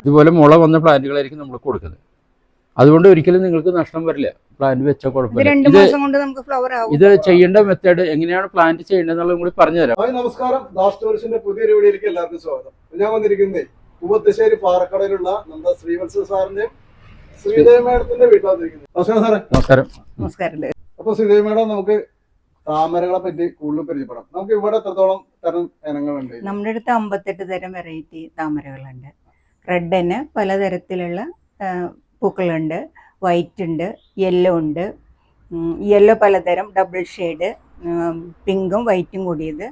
ഇതുപോലെ മുള വന്ന പ്ലാന്റുകളായിരിക്കും നമ്മൾ കൊടുക്കുന്നത്. അതുകൊണ്ട് ഒരിക്കലും നിങ്ങൾക്ക് നഷ്ടം വരില്ല. പ്ലാന്റ് വെച്ച കുഴപ്പമില്ല. ഇത് മാസം കൊണ്ട് നമുക്ക് ഫ്ലവർ ആവും. ഇത് ചെയ്യേണ്ട മെത്തേഡ് എങ്ങനെയാണ് പ്ലാന്റ് ചെയ്യേണ്ടത് കൂടി പറഞ്ഞുതരാം ഹായ് നമസ്കാരം. ദാസ് ടൂറിസ്റ്റിന്റെ പുതിയൊരു വീഡിയോയിലേക്ക് എല്ലാവർക്കും സ്വാഗതം. ഞാൻ വന്നിരിക്കുന്നത് കുമ്പത്തശ്ശേരി പാറക്കടയിലുള്ള നമ്മുടെ ശ്രീവത്സ സാറിന്റെയും ശ്രീദേവി മേഡത്തിന്റെ വീട്ടിലാണ് നമസ്കാരം സാറേ. നമസ്കാരം. നമസ്കാരം അപ്പൊ ശ്രീദേവി മേഡം നമുക്ക് താമരകളെ പറ്റി കൂടുതൽ പരിചയപ്പെടാം. നമുക്ക് ഇവിടെ എത്രത്തോളം തരം ഇനങ്ങളുണ്ട്? നമ്മുടെ അടുത്ത് അമ്പത്തെട്ട് തരം വെറൈറ്റി താമരകളുണ്ട്. റെഡിന് പലതരത്തിലുള്ള പൂക്കളുണ്ട്. വൈറ്റ് ഉണ്ട് യെല്ലോ ഉണ്ട്. യെല്ലോ പലതരം ഡബിൾ ഷെയ്ഡ് പിങ്കും വൈറ്റും കൂടിയത്.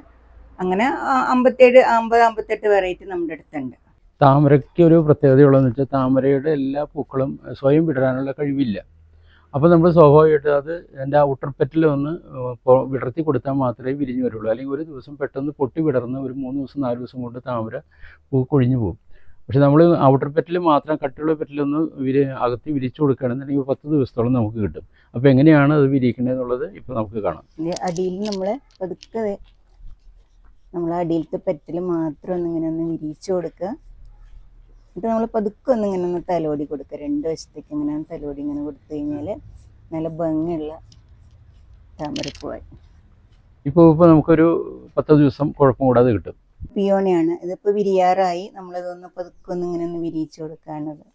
അങ്ങനെ ആ, അമ്പത്തേഴ് അമ്പത് അമ്പത്തെട്ട് വെറൈറ്റി നമ്മുടെ അടുത്തുണ്ട്. താമരയ്ക്ക് ഒരു പ്രത്യേകതയുള്ളതെന്ന് വെച്ചാൽ താമരയുടെ എല്ലാ പൂക്കളും സ്വയം വിടരാനുള്ള കഴിവില്ല. അപ്പോൾ നമ്മൾ സ്വാഭാവികമായിട്ട് അത് എന്റെ ഔട്ടർ പെറ്റിൽ ഒന്ന് വിടർത്തി കൊടുത്താൽ മാത്രമേ വിരിഞ്ഞു വരുള്ളൂ. അല്ലെങ്കിൽ ഒരു ദിവസം പെട്ടെന്ന് പൊട്ടി വിടർന്ന് ഒരു മൂന്ന് ദിവസം നാല് ദിവസം കൊണ്ട് താമര പൂ കൊഴിഞ്ഞു പോകും. പക്ഷെ നമ്മൾ ഔട്ടർ പെറ്റിൽ മാത്രം കട്ടിയുള്ള പെറ്റിലൊന്ന് വിരി അകത്തി വിരിച്ചു കൊടുക്കുകയാണെന്നുണ്ടെങ്കിൽ പത്ത് ദിവസത്തോളം നമുക്ക് കിട്ടും. അപ്പോൾ എങ്ങനെയാണ് അത് വിരിയിക്കുന്നത് എന്നുള്ളത് ഇപ്പോൾ നമുക്ക് കാണാം. അടിയിൽ നമ്മൾ പതുക്കെ നമ്മൾ അടിയിലത്തെ പെറ്റിൽ മാത്രം ഒന്ന് ഇങ്ങനെ ഒന്ന് വിരിച്ചു കൊടുക്കുക. എന്നിട്ട് നമ്മൾ പതുക്കെ ഒന്ന് ഇങ്ങനെ ഒന്ന് തലോടി കൊടുക്കുക. രണ്ട് വശത്തേക്ക് ഇങ്ങനെ തലോടി ഇങ്ങനെ കൊടുത്തു കഴിഞ്ഞാൽ നല്ല ഭംഗിയുള്ള താമരപ്പൂവായി. ഇപ്പോൾ ഇപ്പോൾ നമുക്കൊരു പത്ത് ദിവസം കുഴപ്പം കൂടാതെ കിട്ടും. പിയോണിയാണ്. ഇതിപ്പോൾ വിരിയാറായി. നമ്മളിതൊന്ന് പതുക്കൊന്ന് ഇങ്ങനെ ഒന്ന് വിരിയിച്ചു കൊടുക്കുകയാണത്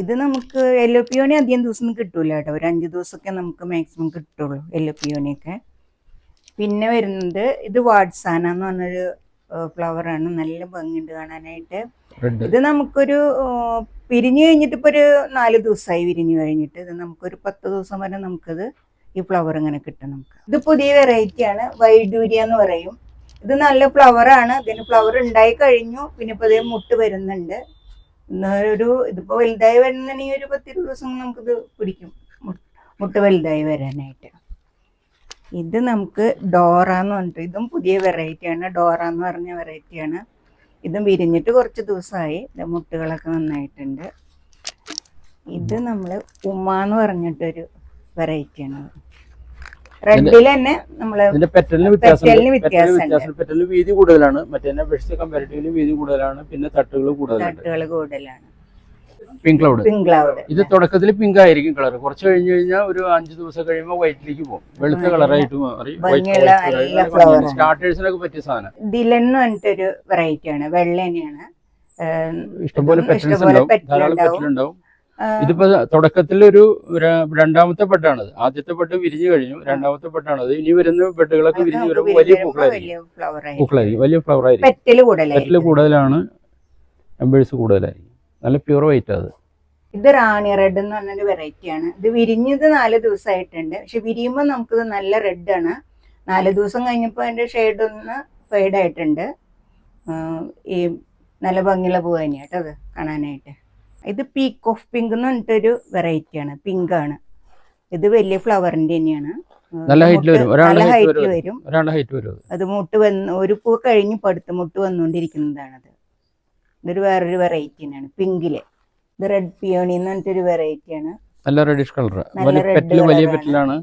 ഇത് നമുക്ക് യെല്ലോ പിയോണി അധികം ദിവസം കിട്ടൂല കേട്ടോ. ഒരു അഞ്ച് ദിവസമൊക്കെ നമുക്ക് മാക്സിമം കിട്ടുള്ളൂ യെല്ലോ പിയോണിയൊക്കെ. പിന്നെ വരുന്നത് ഇത് വാട്സാന എന്ന് പറഞ്ഞൊരു ഫ്ലവറാണ് നല്ല ഭംഗിയുണ്ട് കാണാനായിട്ട്. ഇത് നമുക്കൊരു പിരിഞ്ഞു കഴിഞ്ഞിട്ട് ഇപ്പൊ ഒരു നാല് ദിവസമായി വിരിഞ്ഞു കഴിഞ്ഞിട്ട്. ഇത് നമുക്കൊരു പത്ത് ദിവസം വരെ നമുക്കിത് ഈ ഫ്ലവർ ഇങ്ങനെ കിട്ടും നമുക്ക്. ഇത് പുതിയ വെറൈറ്റി ആണ്. വൈഡൂരിയ എന്ന് പറയും. ഇത് നല്ല ഫ്ലവർ ആണ്. ഇതിന് ഫ്ലവർ ഉണ്ടായി കഴിഞ്ഞു. പിന്നെ ഇപ്പോൾ ഇതേ മുട്ട് വരുന്നുണ്ട്. ഒരു ഇതിപ്പോ വലുതായി വരുന്നുണ്ടെങ്കിൽ ഒരു പത്തിരുപത് ദിവസം നമുക്ക് ഇത് പിടിക്കും. മുട്ട് വലുതായി വരാനായിട്ട്. ഇത് നമുക്ക് ഡോറ എന്ന് പറഞ്ഞിട്ട് ഇതും പുതിയ വെറൈറ്റി ആണ്. ഡോറ എന്ന് പറഞ്ഞ വെറൈറ്റി ആണ്. ഇതും വിരിഞ്ഞിട്ട് കുറച്ച് ദിവസമായി. മുട്ടുകളൊക്കെ നന്നായിട്ടുണ്ട്. ഇത് നമ്മൾ ഉമ്മ എന്ന് പറഞ്ഞിട്ടൊരു വെറൈറ്റി ആണ്. റെഡിൽ തന്നെ നമ്മൾ ഇതിന്റെ പെറ്റലിന്. വ്യത്യാസം പെറ്റലിന് വീതി കൂടുതലാണ്. മറ്റേ അപേക്ഷിച്ച് കമ്പാരിറ്റീവ്ലി വീതി കൂടുതലാണ്. പിന്നെ തട്ടുകൾ കൂടുതലുണ്ട്. തട്ടുകൾ കൂടുതലാണ്. പിങ്ക് ക്ലൗഡ് പിങ്ക് ക്ലൗഡ് ഇത് തുടക്കത്തിൽ പിങ്ക് ആയിരിക്കും കളർ കുറച്ച് കഴിഞ്ഞു കഴിഞ്ഞാൽ ഒരു അഞ്ച് ദിവസം കഴിയുമ്പോൾ വൈറ്റിലേക്ക് പോകും. വെളുത്ത കളറായിട്ട് മാറി. സ്റ്റാർട്ടേഴ്സിനൊക്കെ പറ്റിയ സാധനം. ദിലെന്ന് പറഞ്ഞിട്ടൊരു വെറൈറ്റി ആണ്. വെള്ള തന്നെയാണ്. ഏഹ് ഇഷ്ടംപോലെ പെറ്റലുണ്ടാവും ധാരാളം ഉണ്ടാവും. ഇതിപ്പോ തുടക്കത്തിൽ ഒരു രണ്ടാമത്തെ പെട്ടാണത്. ആദ്യത്തെ പെട്ട് വിരിഞ്ഞു കഴിഞ്ഞു. രണ്ടാമത്തെ പെട്ടാണത്. ഇനി വരുന്ന പെട്ടുകളൊക്കെ വിരിഞ്ഞു വരുമ്പോൾ വലിയ പൂക്കളായിരിക്കും. പൂക്കളായിരിക്കും. വലിയ ഫ്ലവർ ആയിരിക്കും. പെറ്റിൽ കൂടുതലാണ്. എംബേഴ്സ് കൂടുതലായിരിക്കും. നല്ല പ്യൂർ വൈറ്റ് അത്. ഇത് റാണി റെഡ് എന്ന് പറഞ്ഞൊരു വെറൈറ്റി ആണ്. ഇത് വിരിഞ്ഞത് നാല് ദിവസമായിട്ടുണ്ട് പക്ഷെ വിരിയുമ്പോൾ നമുക്കിത് നല്ല റെഡ് ആണ്. നാല് ദിവസം കഴിഞ്ഞപ്പോൾ അതിന്റെ ഷെയ്ഡ് ഒന്ന് ഫെയ്ഡായിട്ടുണ്ട് ഈ നല്ല ഭംഗിയുള്ള പൂവ് തന്നെയാട്ടോ അത് കാണാനായിട്ട്. ഇത് പീക്ക് ഓഫ് പിങ്ക് എന്ന് പറഞ്ഞിട്ടൊരു വെറൈറ്റി ആണ്. പിങ്ക് ആണ്. ഇത് വലിയ ഫ്ലവറിന്റെ തന്നെയാണ്. നല്ല ഹൈറ്റിൽ വരും. നല്ല വരും. ഹൈറ്റ് വരും അത്. മുട്ട് വന്ന് ഒരു പൂ കഴിഞ്ഞ് പടുത്ത് മുട്ട് വന്നുകൊണ്ടിരിക്കുന്നതാണത് ഇതൊരു വേറൊരു വെറൈറ്റി തന്നെയാണ്. പിങ്കിൽ ഇത് റെഡ് പിയോണി എന്ന് പറഞ്ഞിട്ടൊരു വെറൈറ്റി ആണ്. നല്ല റെഡിഷ് കളർ നല്ല വലിയ red വലിയ പെറ്റിലാണ്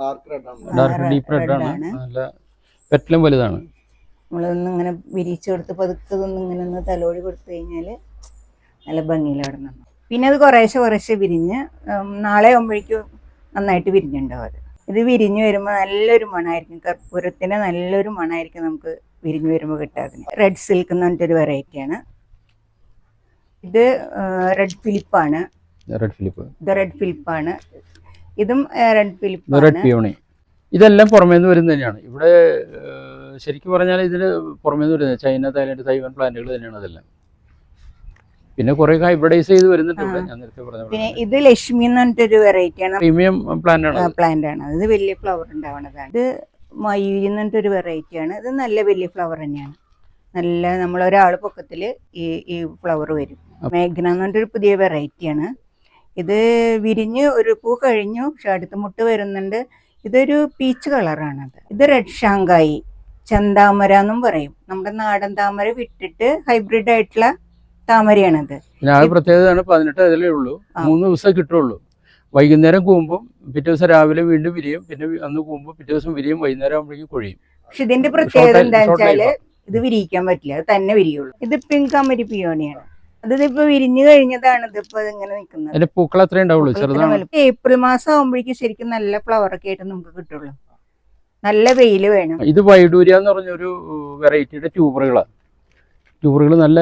ഡാർക്ക് റെഡ് ആണ്. ഡാർക്ക് red- ഡീപ്പ് റെഡ് ആണ്. നല്ല പെറ്റിലും വലുതാണ്. നമ്മളൊന്നിങ്ങനെ വിരിച്ചു കൊടുത്ത് പതുക്കെ ഒന്ന് ഇങ്ങനെ ഒന്ന് തലോടി കൊടുത്തു കഴിഞ്ഞാൽ നല്ല ഭംഗിയിൽ നിന്നു പിന്നെ അത് കുറേശ്ശെ കുറേശ്ശെ വിരിഞ്ഞ് നാളെ ആകുമ്പോഴേക്കും നന്നായിട്ട് വിരിഞ്ഞുണ്ടാവും അത്. ഇത് വിരിഞ്ഞു വരുമ്പോൾ നല്ലൊരു മണമായിരിക്കും കർപ്പൂരത്തിന് നല്ലൊരു മണമായിരിക്കും നമുക്ക് വിരിഞ്ഞു വരുമ്പോൾ കിട്ടാതിന് റെഡ് സിൽക്ക് എന്ന് പറഞ്ഞിട്ടൊരു വെറൈറ്റിയാണ് ഇത് റെഡ് ഫിലിപ്പാണ് റെഡ് ഫിലിപ്പ് ഇത് റെഡ് ഫിലിപ്പാണ് ഇതും റെഡ് റെഡ് ഫിലിപ്പാണ് പിയോണി ഇതെല്ലാം പുറമേ നിന്ന് വരുന്നത് തന്നെയാണ്. ഇവിടെ ശരിക്കും പറഞ്ഞാൽ ഇതിന് പുറമേ നിന്ന് വരുന്നത് ചൈന തായ്ലൻഡ് തൈവാൻ പ്ലാന്റുകൾ തന്നെയാണ് അതെല്ലാം. പിന്നെ കുറെ ഹൈബ്രിഡൈസ് ചെയ്ത് വരുന്നുണ്ട് ഞാൻ നേരത്തെ പിന്നെ ഇത് ലക്ഷ്മി എന്ന് പറഞ്ഞിട്ടൊരു വെറൈറ്റിയാണ് പ്രീമിയം പ്ലാന്റ് ആണ്. പ്ലാന്റ് ആണ്. ഇത് വലിയ ഫ്ലവർ ഉണ്ടാവണതാണ്. ഇത് മയൂരി എന്ന് പറഞ്ഞിട്ടൊരു വെറൈറ്റി ആണ്. ഇത് നല്ല വലിയ ഫ്ലവർ തന്നെയാണ്. നല്ല നമ്മൾ ഒരാൾ പൊക്കത്തിൽ ഈ ഈ ഫ്ലവർ വരും. മേഘന എന്ന് പറഞ്ഞിട്ടൊരു പുതിയ വെറൈറ്റി ആണ്. ഇത് വിരിഞ്ഞ് ഒരു പൂ കഴിഞ്ഞു. പക്ഷെ അടുത്ത മുട്ട് വരുന്നുണ്ട്. ഇതൊരു പീച്ച് കളറാണത് ഇത് റെഡ് ഷാങ്കായി ചന്താമര എന്നും പറയും. നമ്മുടെ നാടൻ താമര വിട്ടിട്ട് ഹൈബ്രിഡ് ആയിട്ടുള്ള താമരയാണത്. അത് പ്രത്യേകതയാണ് പതിനെട്ട് അതിലേ ഉള്ളൂ. മൂന്ന് ദിവസം കിട്ടുള്ളൂ. വൈകുന്നേരം കൂമ്പും പിറ്റേ ദിവസം രാവിലെ വീണ്ടും വിരിയും. പിന്നെ അന്ന് കൂമ്പും പിറ്റേ ദിവസം വിരിയും. വൈകുന്നേരം ആകുമ്പോഴേക്കും കൊഴിയും. പക്ഷെ ഇതിന്റെ പ്രത്യേകത എന്താ വെച്ചാൽ ഇത് വിരിയിക്കാൻ പറ്റില്ല. അത് തന്നെ വിരിയുള്ളൂ. ഇത് പിങ്ക് അമരി പിയോണിയാണ്. അതിപ്പോ വിരിഞ്ഞു കഴിഞ്ഞതാണ് ഇതിപ്പോ ഇങ്ങനെ നിൽക്കുന്നത് പൂക്കൾ അത്രേ ഉണ്ടാവുള്ളൂ. ചെറുതാണ്. ഏപ്രിൽ മാസം ആകുമ്പോഴേക്കും ശരിക്കും നല്ല ഫ്ലവർ ഒക്കെ ആയിട്ട് നമുക്ക് കിട്ടുള്ളൂ. നല്ല വെയിൽ വേണം. ഇത് വൈഡൂര്യ എന്ന് പറഞ്ഞൊരു വെറൈറ്റിയുടെ ട്യൂബറുകളാണ് ട്യൂബറുകൾ നല്ല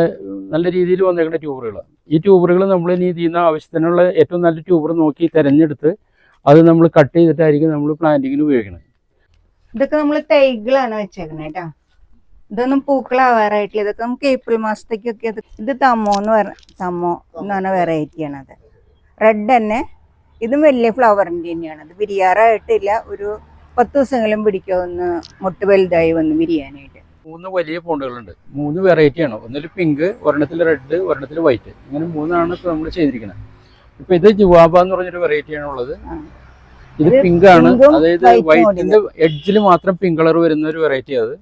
നല്ല രീതിയിൽ വന്നേക്കുന്ന ട്യൂബറുകൾ. ഈ ട്യൂബറുകൾ നമ്മൾ ഇനി ചെയ്യുന്ന ആവശ്യത്തിനുള്ള ഏറ്റവും നല്ല ട്യൂബർ നോക്കി തിരഞ്ഞെടുത്ത് അത് നമ്മൾ കട്ട് ചെയ്തിട്ടായിരിക്കും നമ്മൾ പ്ലാന്റിങ്ങിന് ഉപയോഗിക്കുന്നത് ഇതൊക്കെ നമ്മൾ തൈകളാണ് വെച്ചേക്കുന്നത് കേട്ടോ ഇതൊന്നും പൂക്കളാവാറായിട്ടില്ല. ഇതൊക്കെ നമുക്ക് ഏപ്രിൽ മാസത്തേക്കൊക്കെ ഇത് തമ്മോ എന്ന് പറ തമ്മോ എന്ന് പറഞ്ഞ വെറൈറ്റിയാണ് അത്. റെഡ് തന്നെ. ഇതും വലിയ ഫ്ലവറിന്റെ തന്നെയാണ്. അത് വിരിയാറായിട്ടില്ല. ഒരു പത്ത് ദിവസങ്ങളും പിടിക്കാവുന്ന മുട്ട് വലുതായി വന്ന് വിരിയാനായിട്ട്. മൂന്ന് വലിയ ഫോണ്ടുകളുണ്ട് മൂന്ന് വെറൈറ്റിയാണ് ഒന്നിൽ പിങ്ക് ഒരെണ്ണത്തിൽ റെഡ് ഒരെണ്ണത്തിൽ വൈറ്റ് ഇങ്ങനെ മൂന്നാണ് ഇപ്പോൾ നമ്മൾ ചെയ്തിരിക്കുന്നത് ഇപ്പൊ ഇത് ജുവാബ എന്ന് പറഞ്ഞൊരു വെറൈറ്റിയാണ് ഉള്ളത്. ഇത് പിങ്ക് ആണ്. അതായത് വൈറ്റിന്റെ എഡ്ജിൽ മാത്രം പിങ്ക് കളർ വരുന്ന ഒരു വെറൈറ്റി അത്.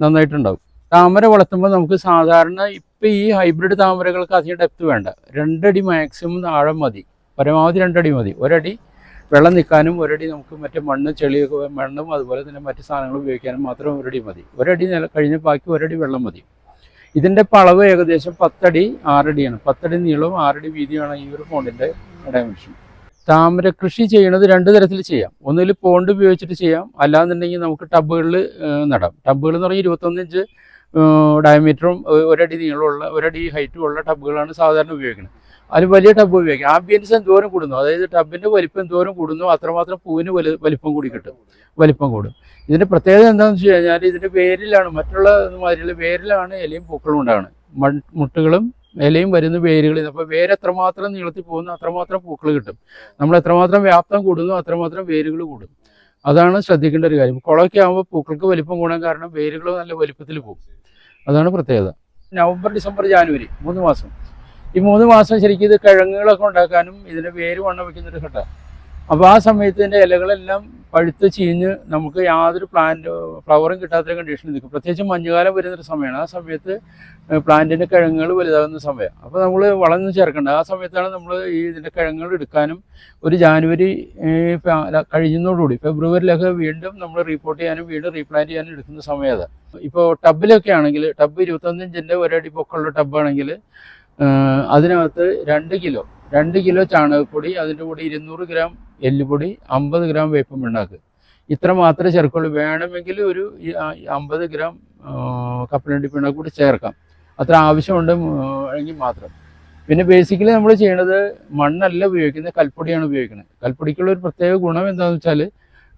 നന്നായിട്ടുണ്ടാവും. താമര വളർത്തുമ്പോൾ നമുക്ക് സാധാരണ ഇപ്പൊ ഈ ഹൈബ്രിഡ് താമരകൾക്ക് അധികം ഡെപ്ത് വേണ്ട. രണ്ടടി മാക്സിമം ആഴം മതി. പരമാവധി രണ്ടടി മതി. ഒരടി വെള്ളം നിൽക്കാനും ഒരടി നമുക്ക് മറ്റേ മണ്ണ് ചെളിയൊക്കെ മണ്ണും അതുപോലെ തന്നെ മറ്റു സാധനങ്ങൾ ഉപയോഗിക്കാനും മാത്രം ഒരടി മതി. ഒരടി നില കഴിഞ്ഞ ബാക്കി ഒരടി വെള്ളം മതി. ഇതിന്റെ പളവ് ഏകദേശം പത്തടി ആറടിയാണ്. പത്തടി നീളവും ആറടി വീതിയുമാണ് ഈ ഒരു പോണ്ടിന്റെ ഡയമെൻഷൻ താമര കൃഷി ചെയ്യുന്നത് രണ്ട് തരത്തിൽ ചെയ്യാം. ഒന്നിൽ പോണ്ട് ഉപയോഗിച്ചിട്ട് ചെയ്യാം. അല്ലാന്നുണ്ടെങ്കിൽ നമുക്ക് ടബുകളിൽ നടാം. ടബുകൾ എന്ന് പറഞ്ഞാൽ ഇരുപത്തൊന്നിഞ്ച് ഡയമീറ്ററും ഒരടി നീളമുള്ള ഒരടി ഹൈറ്റും ഉള്ള ടബുകളാണ് സാധാരണ ഉപയോഗിക്കുന്നത്. അതിൽ വലിയ ടബ് ഉപയോഗിക്കും. ആംബിയൻസ് എന്തോരം കൂടുന്നു? അതായത് ടബിന്റെ വലിപ്പം എന്തോരം കൂടുന്നു? അത്രമാത്രം പൂവിന് വലു വലിപ്പം കൂടി കിട്ടും. വലിപ്പം കൂടും. ഇതിന്റെ പ്രത്യേകത എന്താണെന്ന് വെച്ച് കഴിഞ്ഞാൽ ഇതിന്റെ വേരിലാണ് മറ്റുള്ള മാതിരിയുള്ള വേരിലാണ് ഇലയും പൂക്കളും ഉണ്ടാകുന്നത് മൺ മുട്ടുകളും ഇലയും വരുന്ന വേരുകളിൽ അപ്പോൾ വേര് എത്രമാത്രം നീളത്തിൽ പോകുന്നു അത്രമാത്രം പൂക്കൾ കിട്ടും. നമ്മൾ എത്രമാത്രം വ്യാപ്തം കൂടുന്നു അത്രമാത്രം വേരുകൾ കൂടും. അതാണ് ശ്രദ്ധിക്കേണ്ട ഒരു കാര്യം. കുളമൊക്കെ ആകുമ്പോൾ പൂക്കൾക്ക് വലിപ്പം കൂടാൻ കാരണം വേരുകൾ നല്ല വലിപ്പത്തിൽ പോകും. അതാണ് പ്രത്യേകത. നവംബർ ഡിസംബർ ജാനുവരി മൂന്ന് മാസം. ഈ മൂന്ന് മാസം ശരിക്കും ഇത് കിഴങ്ങുകളൊക്കെ ഉണ്ടാക്കാനും ഇതിന് വേര് വണ്ണം വയ്ക്കുന്നൊരു ഘട്ടമാണ് അപ്പോൾ ആ സമയത്ത് ഇതിന്റെ ഇലകളെല്ലാം പഴുത്ത് ചീഞ്ഞ് നമുക്ക് യാതൊരു പ്ലാന്റ് ഫ്ലവറും കിട്ടാത്ത കണ്ടീഷനിൽ നിൽക്കും. പ്രത്യേകിച്ച് മഞ്ഞുകാലം വരുന്നൊരു സമയമാണ്. ആ സമയത്ത് പ്ലാന്റിന്റെ കിഴങ്ങുകൾ വലുതാകുന്ന സമയം. അപ്പോൾ നമ്മൾ വളർന്ന് ചേർക്കേണ്ട. ആ സമയത്താണ് നമ്മൾ ഈ ഇതിന്റെ കിഴങ്ങുകൾ എടുക്കാനും ഒരു ജാനുവരി കഴിഞ്ഞതോടുകൂടി ഫെബ്രുവരിയിലൊക്കെ വീണ്ടും നമ്മൾ റീപ്പോർട്ട് ചെയ്യാനും വീണ്ടും റീപ്ലാന്റ് ചെയ്യാനും എടുക്കുന്ന സമയം അതാണ് ഇപ്പോൾ ടബിലൊക്കെ ആണെങ്കിൽ ടബ് ഇരുപത്തൊന്ന് ഇഞ്ചിന്റെ ഒരടി പൊക്കമുള്ള ടബാണെങ്കിൽ അതിനകത്ത് രണ്ട് കിലോ രണ്ട് കിലോ ചാണകപ്പൊടി അതിന്റെ കൂടെ ഇരുന്നൂറ് ഗ്രാം എല്ലുപൊടി അമ്പത് ഗ്രാം വേപ്പം ഉണ്ടാക്കുക ഇത്ര മാത്രമേ ചേർക്കുള്ളൂ. വേണമെങ്കിൽ ഒരു അമ്പത് ഗ്രാം കപ്പലണ്ടി പിണ്ണാക്ക് കൂടി ചേർക്കാം. അത്ര ആവശ്യമുണ്ട് എങ്കിൽ മാത്രം. പിന്നെ ബേസിക്കലി നമ്മൾ ചെയ്യണത് മണ്ണല്ല ഉപയോഗിക്കുന്നത് കൽപ്പൊടിയാണ് ഉപയോഗിക്കുന്നത്. കൽപ്പൊടിക്കുള്ള ഒരു പ്രത്യേക ഗുണം എന്താണെന്ന് വെച്ചാൽ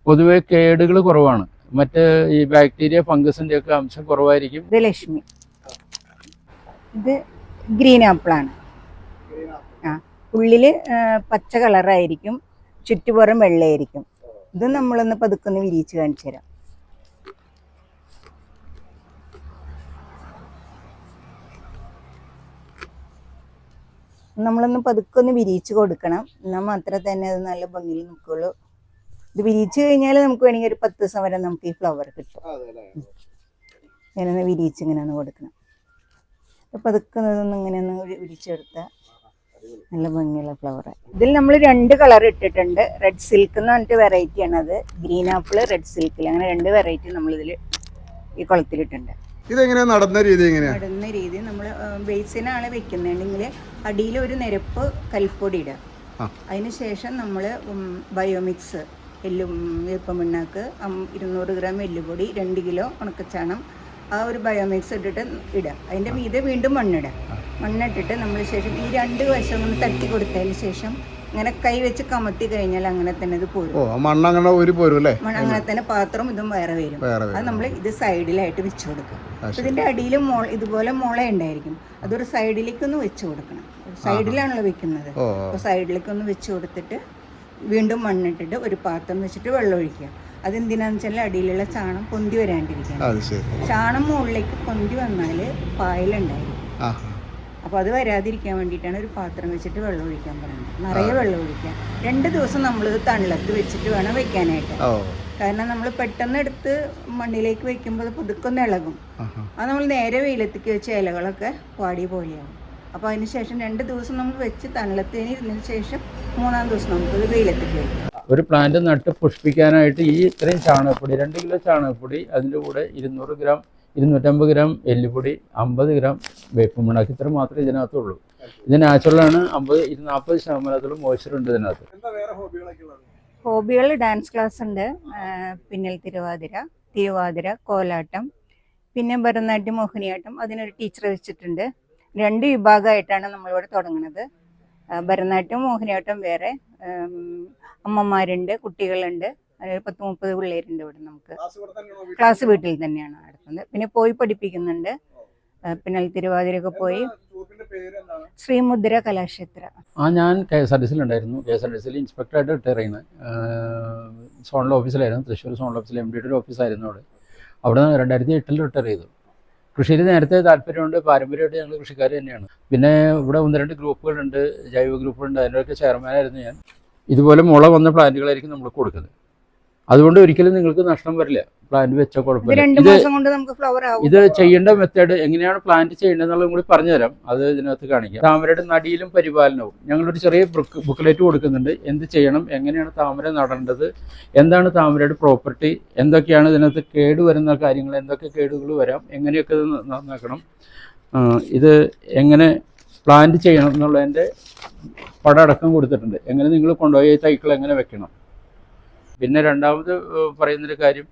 പൊതുവെ കേടുകൾ കുറവാണ്. മറ്റ് ഈ ബാക്ടീരിയ ഫംഗസിന്റെ ഒക്കെ അംശം കുറവായിരിക്കും. ലക്ഷ്മി. ഇത് ഗ്രീൻ ആപ്പിളാണ്. ആ ഉള്ളിൽ പച്ച കളറായിരിക്കും ചുറ്റുപുറം വെള്ളയായിരിക്കും. ഇത് നമ്മളൊന്ന് പതുക്കൊന്ന് വിരിയിച്ച് കാണിച്ചു തരാം. നമ്മളൊന്ന് പതുക്കൊന്ന് വിരിയിച്ച് കൊടുക്കണം. എന്നാൽ മാത്രമേ തന്നെ അത് നല്ല ഭംഗിയിൽ നിൽക്കുള്ളൂ. ഇത് വിരിയിച്ച് കഴിഞ്ഞാൽ നമുക്ക് വേണമെങ്കിൽ ഒരു പത്ത് ദിവസം വരെ നമുക്ക് ഈ ഫ്ലവർ കിട്ടും. ഞാനൊന്ന് വിരിയിച്ച് ഇങ്ങനെ ഒന്ന് കൊടുക്കണം. അപ്പോൾ അതൊക്കെ ഇങ്ങനെ ഒന്ന് ഉരി- നല്ല ഭംഗിയുള്ള ഫ്ലവർ ഇതിൽ നമ്മൾ രണ്ട് കളർ ഇട്ടിട്ടുണ്ട്. റെഡ് സിൽക്ക് എന്ന് പറഞ്ഞിട്ട് വെറൈറ്റി ആണ് അത്. ഗ്രീൻ ആപ്പിൾ റെഡ് സിൽക്കിൽ അങ്ങനെ രണ്ട് വെറൈറ്റി നമ്മൾ ഇതിൽ ഈ കുളത്തിലിട്ടുണ്ട്. ഇതെങ്ങനെയാ? നടന്ന രീതി നടുന്ന രീതി നമ്മൾ ബേസിനാണ് വെക്കുന്നുണ്ടെങ്കിൽ അടിയിൽ ഒരു നിരപ്പ് കൽപ്പൊടി ഇടുക. അതിനുശേഷം നമ്മൾ ബയോമിക്സ് എല്ലും വേപ്പമിണ്ണാക്ക് ഇരുന്നൂറ് ഗ്രാം എല്ലുപൊടി രണ്ട് കിലോ ഉണക്കച്ചാണം ആ ഒരു ബയോമിക്സ് ഇട്ടിട്ട് ഇടുക അതിന്റെ മീതെ വീണ്ടും മണ്ണിടുക മണ്ണിട്ടിട്ട് നമ്മൾ ശേഷം ഈ രണ്ട് വശം ഒന്ന് തട്ടി കൊടുത്തതിന് ശേഷം ഇങ്ങനെ കൈ വെച്ച് കമത്തി കഴിഞ്ഞാൽ അങ്ങനെ തന്നെ ഇത് പോരും. മണ്ണ് അങ്ങനെ ഒരു പോരും അല്ലേ? അങ്ങനെ തന്നെ പാത്രം ഇതും വേറെ വരും. അത് നമ്മൾ ഇത് സൈഡിലായിട്ട് വെച്ച് കൊടുക്കും. ഇതിന്റെ അടിയിൽ മോ ഇതുപോലെ മുള ഉണ്ടായിരിക്കും. അതൊരു സൈഡിലേക്ക് ഒന്ന് വെച്ച് കൊടുക്കണം. സൈഡിലാണല്ലോ വെക്കുന്നത്. അപ്പോൾ സൈഡിലേക്ക് ഒന്ന് വെച്ച് കൊടുത്തിട്ട് വീണ്ടും മണ്ണിട്ടിട്ട് ഒരു പാത്രം വെച്ചിട്ട് വെള്ളം ഒഴിക്കുക അതെന്തിനാന്ന് വെച്ചാൽ അടിയിലുള്ള ചാണം പൊന്തി വരാണ്ടിരിക്കണം. ചാണം മുകളിലേക്ക് പൊന്തി വന്നാൽ പായലുണ്ടായി. അപ്പോൾ അത് വരാതിരിക്കാൻ വേണ്ടിയിട്ടാണ് ഒരു പാത്രം വെച്ചിട്ട് വെള്ളം ഒഴിക്കാൻ പറയുന്നത്. നിറയെ വെള്ളം ഒഴിക്കുക. രണ്ട് ദിവസം നമ്മൾ തണലത്ത് വെച്ചിട്ട് വേണം വെക്കാനായിട്ട്. കാരണം നമ്മൾ പെട്ടെന്ന് എടുത്ത് മണ്ണിലേക്ക് വെക്കുമ്പോൾ പുതുക്കൊന്ന് ഇളകും. അത് നമ്മൾ നേരെ വെയിലത്തേക്ക് വെച്ച ഇലകളൊക്കെ പാടിയ പോലെയാവും. അപ്പോൾ അതിന് ശേഷം രണ്ട് ദിവസം നമ്മൾ വെച്ച് തണലത്തേന് ഇരുന്നതിന് ശേഷം മൂന്നാം ദിവസം നമുക്ക് വെയിലത്തേക്ക്. വെക്കാം ഒരു പ്ലാന്റ് നട്ട് പുഷ്പിക്കാനായിട്ട് ഈ ഇത്രയും ചാണകപ്പൊടി രണ്ട് കിലോ ചാണകപ്പൊടി അതിന്റെ കൂടെ ഇരുന്നൂറ് ഗ്രാം ഇരുന്നൂറ്റമ്പത് ഗ്രാം എല്ലുപൊടി അമ്പത് ഗ്രാം വേപ്പും പിണ്ണാക്ക് ഇത്ര മാത്രമേ ഇതിനകത്തുള്ളൂ. ഇത് നാച്ചുറലാണ് അമ്പത് നാൽപ്പത് ശതമാനത്തോളം മോയ്സ്ചർ ഉണ്ട് ഇതിനകത്ത്. എന്താ വേറെ ഹോബികളൊക്കെ ഉള്ളത്? ഹോബികൾ ഡാൻസ് ക്ലാസ് ഉണ്ട്. പിന്നിൽ പിന്നൽ തിരുവാതിര തിരുവാതിര കോലാട്ടം പിന്നെ ഭരതനാട്യം മോഹിനിയാട്ടം. അതിനൊരു ടീച്ചറെ വെച്ചിട്ടുണ്ട്. രണ്ട് വിഭാഗമായിട്ടാണ് നമ്മളിവിടെ തുടങ്ങുന്നത് ഭരതനാട്യം മോഹിനിയാട്ടം വേറെ അമ്മമാരുണ്ട് കുട്ടികളുണ്ട്. പത്ത് മുപ്പത് പിള്ളേരുണ്ട് ഇവിടെ നമുക്ക്. ക്ലാസ് വീട്ടിൽ? തന്നെയാണ് നടത്തുന്നത് പിന്നെ പോയി പഠിപ്പിക്കുന്നുണ്ട്. പിന്നെ തിരുവാതിരൊക്കെ തിരുവാതിരയൊക്കെ പോയി. ശ്രീമുദ്ര കലാക്ഷേത്ര. ആ ഞാൻ കെ എസ് ആർ ടി സിയിലുണ്ടായിരുന്നു കെ എസ് ആർ ടി സിയിൽ ഇൻസ്പെക്ടറായിട്ട് റിട്ടയർ ചെയ്യുന്നത് സോണൽ ഓഫീസിലായിരുന്നു. തൃശ്ശൂർ സോണൽ ഓഫീസിൽ എം ഡിയുടെ ഓഫീസായിരുന്നു അവിടെ. അവിടെ നിന്ന് രണ്ടായിരത്തി എട്ടിൽ റിട്ടയർ ചെയ്തു. കൃഷിയിൽ നേരത്തെ താല്പര്യമുണ്ട് പാരമ്പര്യമായിട്ട് ഞങ്ങൾ കൃഷിക്കാർ തന്നെയാണ്. പിന്നെ ഇവിടെ ഒന്ന് രണ്ട് ഗ്രൂപ്പുകളുണ്ട് ജൈവ ഗ്രൂപ്പുകളുണ്ട് അതിന്റെയൊക്കെ ചെയർമാനായിരുന്നു ഞാൻ. ഇതുപോലെ മുള വന്ന പ്ലാന്റുകളായിരിക്കും നമ്മൾ കൊടുക്കുന്നത്. അതുകൊണ്ട് ഒരിക്കലും നിങ്ങൾക്ക് നഷ്ടം വരില്ല. പ്ലാന്റ് വെച്ച കുഴപ്പമില്ല. ഇത് ചെയ്യേണ്ട മെത്തേഡ് എങ്ങനെയാണ് പ്ലാന്റ് ചെയ്യേണ്ടതെന്നുള്ളത് കൂടി പറഞ്ഞുതരാം അത് ഇതിനകത്ത് കാണിക്കാം. താമരയുടെ നടിയിലും പരിപാലനവും ഞങ്ങളൊരു ചെറിയ ബുക്ക് ബുക്ക്ലെറ്റ് കൊടുക്കുന്നുണ്ട്. എന്ത് ചെയ്യണം? എങ്ങനെയാണ് താമര നടേണ്ടത്? എന്താണ് താമരയുടെ പ്രോപ്പർട്ടി എന്തൊക്കെയാണ് ഇതിനകത്ത് കേട് വരുന്ന കാര്യങ്ങൾ? എന്തൊക്കെ കേടുകൾ വരാം? എങ്ങനെയൊക്കെ ഇത് നന്നാക്കണം? ഇത് എങ്ങനെ പ്ലാന്റ് ചെയ്യണം എന്നുള്ളതിന്റെ പടം അടക്കം കൊടുത്തിട്ടുണ്ട്. എങ്ങനെ നിങ്ങൾ കൊണ്ടുപോയി തൈക്കൾ എങ്ങനെ വെക്കണം? പിന്നെ രണ്ടാമത് പറയുന്നൊരു കാര്യം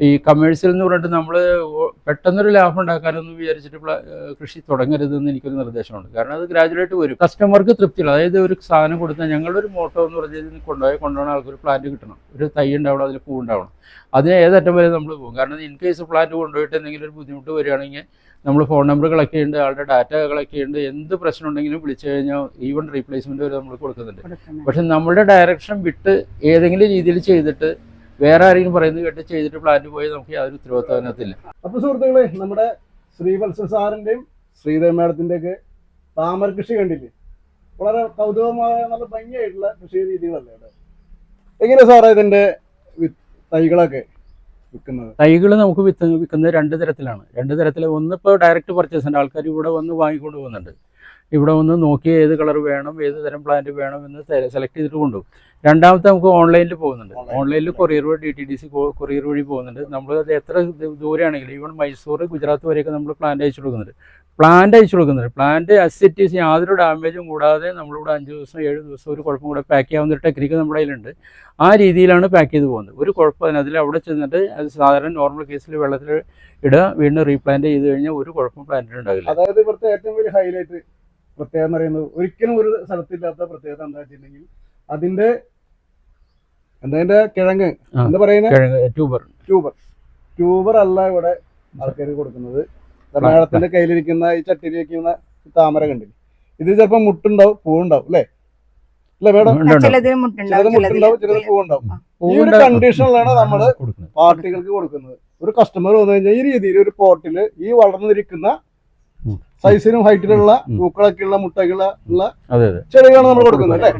ഈ കമേഴ്സ്യൽ എന്ന് പറഞ്ഞിട്ട് നമ്മൾ പെട്ടെന്നൊരു ലാഭം ഉണ്ടാക്കാനൊന്നും വിചാരിച്ചിട്ട് കൃഷി തുടങ്ങരുതെന്ന് എനിക്കൊരു നിർദ്ദേശമുണ്ട്. കാരണം അത് ഗ്രാജുവലായിട്ട് വരും. കസ്റ്റമർക്ക് തൃപ്തിയുള്ള അതായത് ഒരു സാധനം കൊടുത്താൽ ഞങ്ങളുടെ ഒരു മോട്ടോ എന്ന് പറഞ്ഞാൽ കൊണ്ടുപോയി കൊണ്ടുപോകുന്ന ആൾക്കൊരു പ്ലാന്റ് കിട്ടണം. ഒരു തൈ ഉണ്ടാവണം അതിൽ പൂ ഉണ്ടാവണം. അതിന് ഏതറ്റം വരെ നമ്മൾ പോകും. കാരണം ഇൻ കേസ് പ്ലാന്റ് കൊണ്ടുപോയിട്ട് എന്തെങ്കിലും ഒരു ബുദ്ധിമുട്ട് വരികയാണെങ്കിൽ നമ്മൾ ഫോൺ നമ്പർ കളക്ട് ചെയ്യുന്നുണ്ട് ആളുടെ ഡാറ്റ കളക്ട് ചെയ്യുന്നുണ്ട് എന്ത് പ്രശ്നം ഉണ്ടെങ്കിലും വിളിച്ചു കഴിഞ്ഞാൽ ഈവൻ റീപ്ലേസ്മെന്റ് വരെ നമ്മൾ കൊടുക്കുന്നുണ്ട്. പക്ഷെ നമ്മുടെ ഡയറക്ഷൻ വിട്ട് ഏതെങ്കിലും രീതിയിൽ ചെയ്തിട്ട് വേറെ ആരെങ്കിലും പറയുന്നത് കേട്ട് ചെയ്തിട്ട് പ്ലാന്റ് പോയി നമുക്ക് യാതൊരു ഉത്തരവാദിത്തത്തില്ല അപ്പൊ സുഹൃത്തുക്കളെ നമ്മുടെ ശ്രീവത്സ സാറിന്റെയും ശ്രീധര മേഡത്തിന്റെ ഒക്കെ താമര കൃഷി കണ്ടില്ലേ? വളരെ കൗതുകമായ നല്ല ഭംഗിയായിട്ടുള്ള കൃഷി രീതികളല്ലേ എങ്ങനെ എങ്ങനെയാ സാറേ ഇതിന്റെ തൈകളൊക്കെ? വിൽക്കുന്നത്. തൈകൾ നമുക്ക് വിത്ത് വിൽക്കുന്നത് രണ്ട് തരത്തിലാണ്. രണ്ട് തരത്തിൽ ഒന്ന് ഇപ്പോൾ ഡയറക്റ്റ് പർച്ചേസ് ഉണ്ട്. ആൾക്കാർ ഇവിടെ വന്ന് വാങ്ങിക്കൊണ്ട് പോകുന്നുണ്ട്. ഇവിടെ വന്ന് നോക്കി ഏത് കളർ വേണം ഏത് തരം പ്ലാന്റ് വേണം എന്ന് സെലക്ട് ചെയ്തിട്ട് കൊണ്ടുപോകും. രണ്ടാമത്തെ നമുക്ക് ഓൺലൈനിൽ പോകുന്നുണ്ട്. ഓൺലൈനിൽ കൊറിയർ വഴി D T D C courier വഴി പോകുന്നുണ്ട്. നമ്മൾ അത് എത്ര ദൂരെയാണെങ്കിലും ഈവൻ മൈസൂർ ഗുജറാത്ത് വരെയൊക്കെ നമ്മൾ പ്ലാന്റ് അയച്ചു കൊടുക്കുന്നുണ്ട്. പ്ലാന്റ് അയച്ചു കൊടുക്കുന്നുണ്ട്. പ്ലാന്റ് അസിറ്റീസ് യാതൊരു ഡാമേജും കൂടാതെ നമ്മളിവിടെ അഞ്ച് ദിവസം ഏഴ് ദിവസം ഒരു കുഴപ്പം കൂടെ പാക്ക് ചെയ്യാവുന്ന ഒരു ടെക്നിക്ക് നമ്മുടെ കയ്യിലുണ്ട്. ആ രീതിയിലാണ് പാക്ക് ചെയ്ത് പോകുന്നത്. ഒരു കുഴപ്പം അതിൽ അവിടെ ചെന്നിട്ട് അത് സാധാരണ നോർമൽ കേസിൽ വെള്ളത്തിൽ ഇടുക വീണ്ടും റീപ്ലാന്റ് ചെയ്ത് കഴിഞ്ഞാൽ ഒരു കുഴപ്പം പ്ലാന്റിന് ഉണ്ടാകില്ല. അതായത് ഇവിടുത്തെ ഏറ്റവും വലിയ ഹൈലൈറ്റ് പ്രത്യേകത എന്ന് പറയുന്നത് ഒരിക്കലും ഒരു സ്ഥലത്തില്ലാത്ത പ്രത്യേകത എന്താ വെച്ചിട്ടുണ്ടെങ്കിൽ അതിന്റെ എന്താ അതിന്റെ കിഴങ്ങ്. എന്താ പറയുന്നത് ട്യൂബർ. ട്യൂബർ. ട്യൂബർ അല്ല ഇവിടെ ആൾക്കാർ കൊടുക്കുന്നത്. മേളത്തിന്റെ കയ്യിലിരിക്കുന്ന ഈ ചട്ടിയിൽ വെക്കുന്ന താമര കണ്ടില്ലേ? ഇത് ചിലപ്പോ മുട്ടുണ്ടാവും പൂവുണ്ടാവും അല്ലേ? അല്ലേ മേഡം? ചിലത് മുട്ടുണ്ടാവും ചിലത് പൂവുണ്ടാവും. ഈ ഒരു കണ്ടീഷനിലാണ് നമ്മൾ പാർട്ടികൾക്ക് കൊടുക്കുന്നത്. ഒരു കസ്റ്റമർ വന്നു കഴിഞ്ഞാൽ ഈ രീതിയിൽ ഒരു പോട്ടിൽ ഈ വളർന്നിരിക്കുന്ന. സൈസിനും ഹൈറ്റിലുള്ള ഉം. പൂക്കളൊക്കെ ഉള്ള മുട്ടകളുള്ള അതെ അതെ. ചെടികളാണ് നമ്മൾ കൊടുക്കുന്നത് അല്ലേ?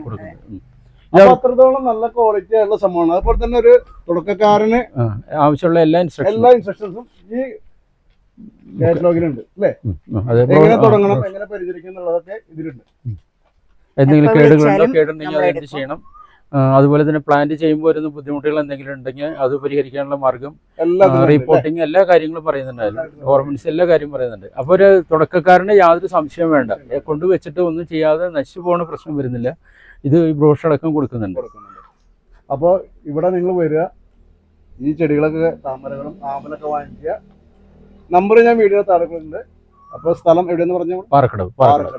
അത്രത്തോളം നല്ല ക്വാളിറ്റി ആയിട്ടുള്ള സംഭവമാണ്. അതുപോലെ തന്നെ ഒരു തുടക്കക്കാരന് ആവശ്യമുള്ള എല്ലാ എല്ലാ ഇൻസ്ട്രക്ഷൻസും ഈ കാറ്റലോഗിലുണ്ട് അല്ലേ? അതെ എങ്ങനെ തുടങ്ങണം എങ്ങനെ പരിചരിക്കണം എന്നുള്ളതൊക്കെ ഇതിലുണ്ട്. എന്തെങ്കിലും കേടുകളുണ്ടോ കേടുണ്ടെങ്കിൽ അത് എന്ത് ചെയ്യണം? അതുപോലെ തന്നെ പ്ലാന്റ് ചെയ്യുമ്പോൾ വരുന്ന ബുദ്ധിമുട്ടുകൾ എന്തെങ്കിലും ഉണ്ടെങ്കിൽ അത് പരിഹരിക്കാനുള്ള മാർഗം റിപ്പോർട്ടിംഗ് റിപ്പോർട്ടിങ് എല്ലാ കാര്യങ്ങളും പറയുന്നുണ്ടായിരുന്നു. ഗവൺമെന്റ്സ് എല്ലാ കാര്യം പറയുന്നുണ്ട്. അപ്പോൾ ഒരു തുടക്കക്കാരന് യാതൊരു സംശയം വേണ്ട. കൊണ്ടുവച്ചിട്ട് ഒന്നും ചെയ്യാതെ നശിച്ചു പോകുന്ന പ്രശ്നം വരുന്നില്ല. ഇത് ഈ ബ്രോഷ് അടക്കം കൊടുക്കുന്നുണ്ട്. കൊടുക്കുന്നുണ്ട്. അപ്പോൾ ഇവിടെ നിങ്ങൾ വരിക. ഈ ചെടികളൊക്കെ താമരകളും ആമ്പലൊക്കെ വാങ്ങിക്കുക. നമ്പർ ഞാൻ വീഡിയോ താഴെക്കുണ്ട് അപ്പൊ സ്ഥലം എവിടെയെന്ന് പറഞ്ഞു പാറക്കടവ്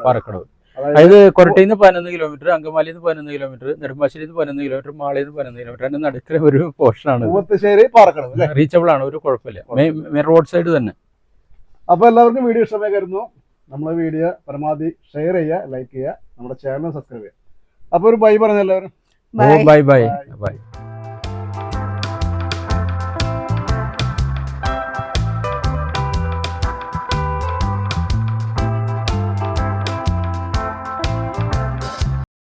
പാറക്കടവ് അതായത് കൊരട്ടിന്ന് കൊരട്ടിയിൽ നിന്ന് പതിനൊന്ന് കിലോമീറ്റർ അങ്കമാലിയിൽ നിന്ന് പതിനൊന്ന് കിലോമീറ്റർ നെടുമ്പാശ്ശേരി നിന്ന് പതിനൊന്ന് കിലോമീറ്റർ മാളിയിൽ നിന്ന് പതിനൊന്ന് കിലോമീറ്റർ അതിന്റെ നടുക്കര ഒരു പോർഷനാണ് ആണ്. പാറക്കടവ് റീച്ചബിൾ ആണ് ഒരു കുഴപ്പമില്ല. മെയിൻ റോഡ് സൈഡ് തന്നെ. അപ്പൊ എല്ലാവർക്കും വീഡിയോ ഇഷ്ടമായി കരുതുന്നു. നമ്മളെ വീഡിയോ പരമാവധി ഷെയർ ചെയ്യുക ലൈക്ക് ചെയ്യുക നമ്മുടെ ചാനൽ സബ്സ്ക്രൈബ് ചെയ്യുക. അപ്പൊ ഒരു ബൈ പറഞ്ഞു എല്ലാവരും. Bye bye bye